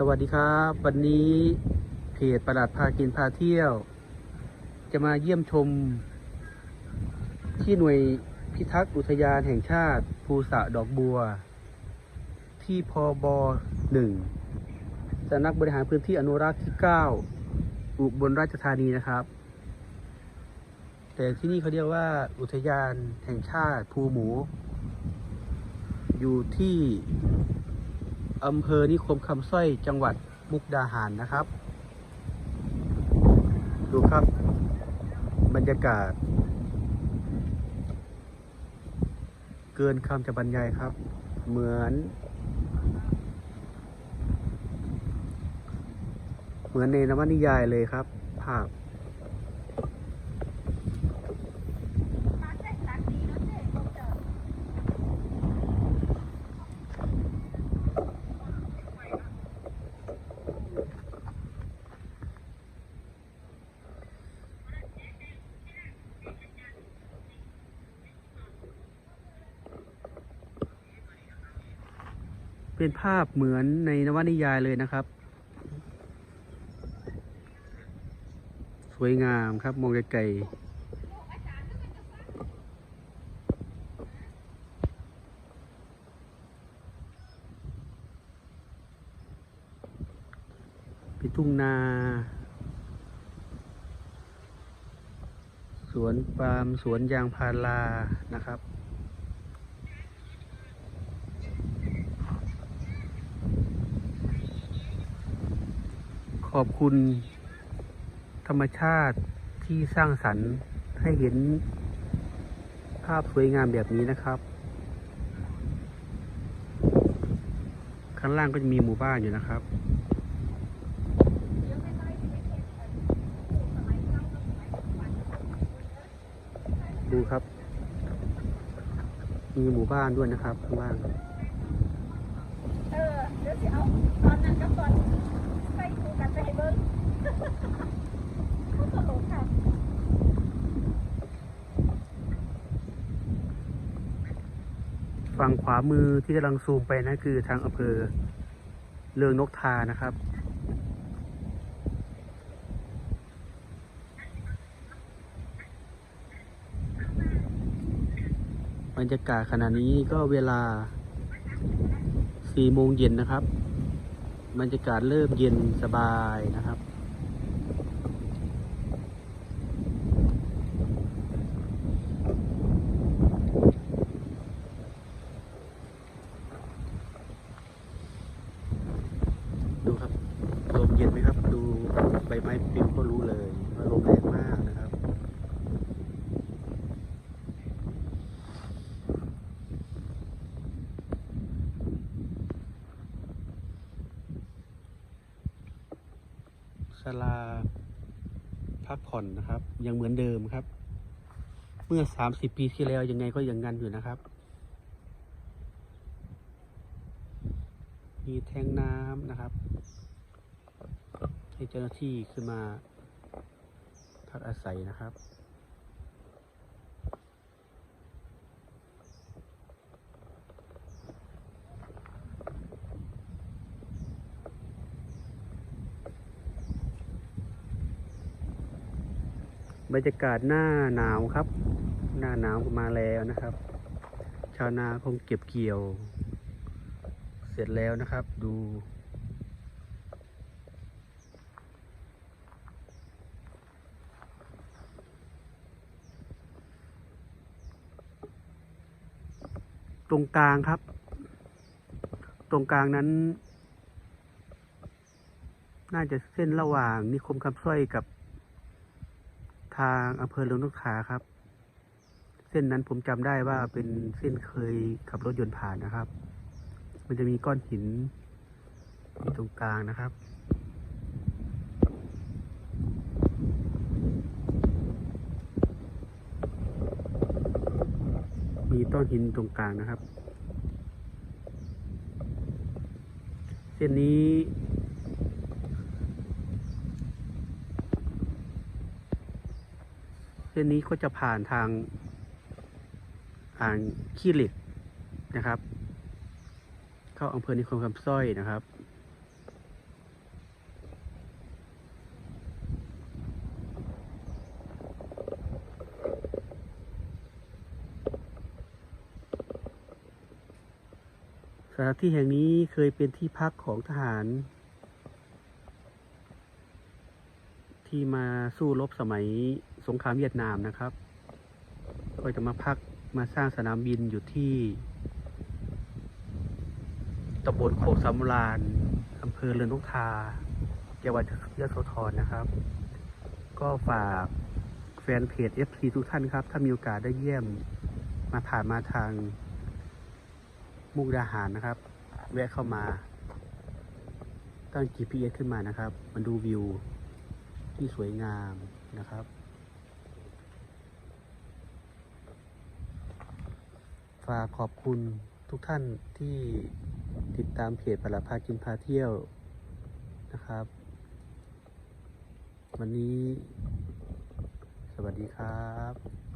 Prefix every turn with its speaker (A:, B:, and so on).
A: สวัสดีครับ วันนี้เพจประหลาดพากินพาเที่ยว จะมาเยี่ยมชม ที่หน่วยพิทักษ์อุทยานแห่งชาติ ภูสะดอกบัว ที่พอบหนึ่งสำนักบริหารพื้นที่อนุรักษ์ที่ 9 อุบลราชธานีนะครับ แต่ที่นี่เขาเรียกว่าอุทยานแห่งชาติภูหมู อยู่ที่ อำเภอนิคมคำสร้อยจังหวัดมุกดาหารนะครับ ดูครับ บรรยากาศ เกินคำจะบรรยายครับ เหมือน เหมือนในนวนิยายเลยครับ ภาพ เป็นภาพเหมือนในนวนิยายเลยนะครับ สวยงามครับ มองไกลๆเป็นทุ่งนา สวนปาล์มสวนยางพารานะครับ อบคุณ ธรรมชาติที่สร้างสรรค์ให้เห็นภาพสวยงามแบบนี้นะครับ ข้างล่างก็จะมีหมู่บ้านอยู่นะครับดูครับ มีหมู่บ้านด้วยนะครับข้างล่าง
B: เออ เดี๋ยวสิเอา ตอนนั้นกับตอน ใส่เบิ้งเขาตลกค่ะ
A: ฝั่งขวามือที่กำลังซูมไปนะคือทางอำเภอเลืองนกทานะครับ บรรยากาศขณะนี้ก็เวลา4โมงเย็นนะครับ บรรยากาศเริ่มเย็นสบายนะครับ ดูครับ ลมเย็นไหมครับ ดูใบไม้ปลิวก็รู้เลยว่าลมแรงมากนะครับ ศาลาพักผ่อนนะครับ ยังเหมือนเดิมครับ เมื่อสามสิบปีที่แล้วยังไงก็ยังงั้นอยู่นะครับ มีแทงน้ำนะครับ ให้เจ้าหน้าที่ขึ้นมาพักอาศัยนะครับ บรรยากาศหน้าหนาวครับ หน้าหนาวมาแล้วนะครับ ชาวนาคงเก็บเกี่ยว เสร็จแล้วนะครับ ดูตรงกลางครับ ตรงกลางนั้น น่าจะเส้นระหว่างนิคมคำสร้อยกับ ทางอำเภอหลวงนกขาครับ เส้นนั้นผมจำได้ว่าเป็นเส้นเคยขับรถยนต์ผ่านนะครับ มันจะมีก้อนหินอยู่ตรงกลางนะครับมีต้นหินตรงกลางนะครับ เส้นนี้ ส้นนี้ก็จะผ่านทางอ่างขี้เหล็กนะครับ เข้าอำเภอนิคมคำสร้อยนะครับ สถานที่แห่งนี้เคยเป็นที่พักของทหาร ที่มาสู้รบสมัย สงครามเวียดนามนะครับ ก็จะมาพักมาสร้างสนามบินอยู่ที่ตำบลโคกสำราญอำเภอเรือนนกทาจังหวัดยะโสธรนะครับ ก็ฝากแฟนเพจ FC ทุกท่านครับ ถ้ามีโอกาสได้เยี่ยมมาผ่านมาทางมุกดาหารนะครับ แวะเข้ามาตั้ง GPS ขึ้นมานะครับมาดูวิวที่สวยงามนะครับ ฝากขอบคุณทุกท่านที่ติดตามเพจปลาพากินพาเที่ยวนะครับ วันนี้ สวัสดีครับ